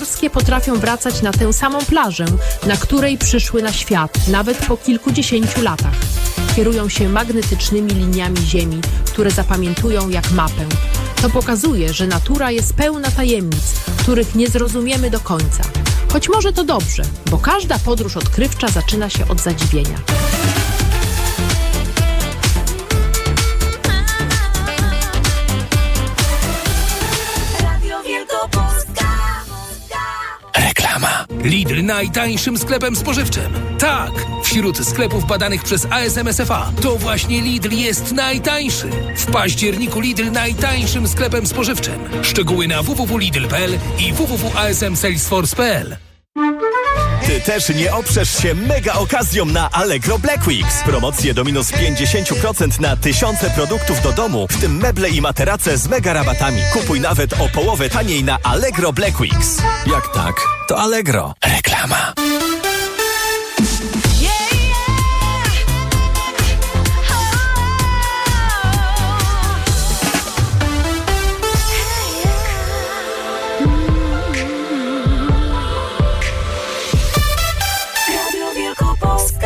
morskie potrafią wracać na tę samą plażę, na której przyszły na świat, nawet po kilkudziesięciu latach. Kierują się magnetycznymi liniami Ziemi, które zapamiętują jak mapę. To pokazuje, że natura jest pełna tajemnic, których nie zrozumiemy do końca. Choć może to dobrze, bo każda podróż odkrywcza zaczyna się od zadziwienia. Lidl najtańszym sklepem spożywczym. Tak, wśród sklepów badanych przez ASMSFA to właśnie Lidl jest najtańszy. W październiku Lidl najtańszym sklepem spożywczym. Szczegóły na www.lidl.pl i www.asmsalesforce.pl. Ty też nie oprzesz się mega okazją na Allegro Black Weeks. Promocje do minus 50% na tysiące produktów do domu, w tym meble i materace z mega rabatami. Kupuj nawet o połowę taniej na Allegro Black Weeks. Jak tak, to Allegro. Reklama. Wielkopolskę.